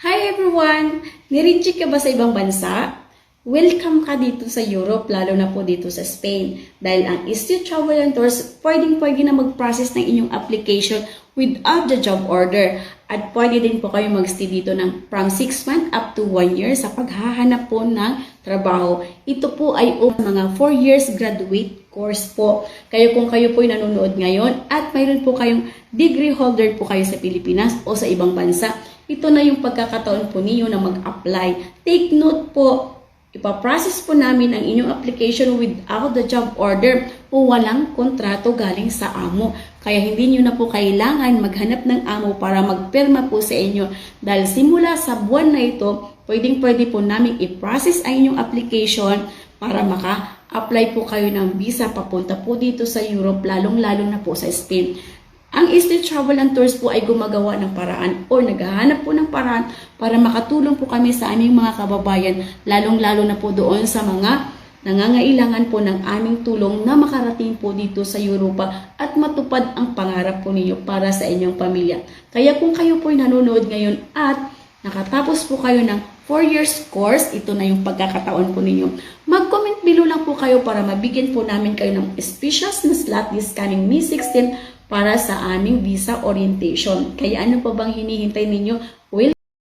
Hi everyone! Nirinchik ka ba sa ibang bansa? Welcome ka dito sa Europe, lalo na po dito sa Spain. Dahil ang Eastern Travel and Tours, pwedeng-pwede na mag-process ng inyong application without the job order. At pwede din po kayo mag-stay dito ng from 6 months up to 1 year sa paghahanap po ng trabaho. Ito po ay o mga 4 years graduate course po. Kayo kung kayo po ay nanonood ngayon at mayroon po kayong degree holder po kayo sa Pilipinas o sa ibang bansa, ito na yung pagkakataon po ninyo na mag-apply. Take note po, ipaprocess po namin ang inyong application without the job order o walang kontrato galing sa amo. Kaya hindi nyo na po kailangan maghanap ng amo para magpirma po sa inyo. Dahil simula sa buwan na ito, pwedeng pwede po namin i-process ang inyong application para maka-apply po kayo ng visa papunta po dito sa Europe, lalong-lalo na po sa Spain. Ang Eastern Travel and Tours po ay gumagawa ng paraan o naghahanap po ng paraan para makatulong po kami sa aming mga kababayan, lalong-lalo na po doon sa mga nangangailangan po ng aming tulong na makarating po dito sa Europa at matupad ang pangarap po ninyo para sa inyong pamilya. Kaya kung kayo po ay nanonood ngayon at nakatapos po kayo ng 4 years course, ito na yung pagkakataon po ninyo. Mag-comment below lang po kayo para mabigyan po namin kayo ng special na slot this coming May 16 para sa aming visa orientation. Kaya ano pa bang hinihintay ninyo? Well,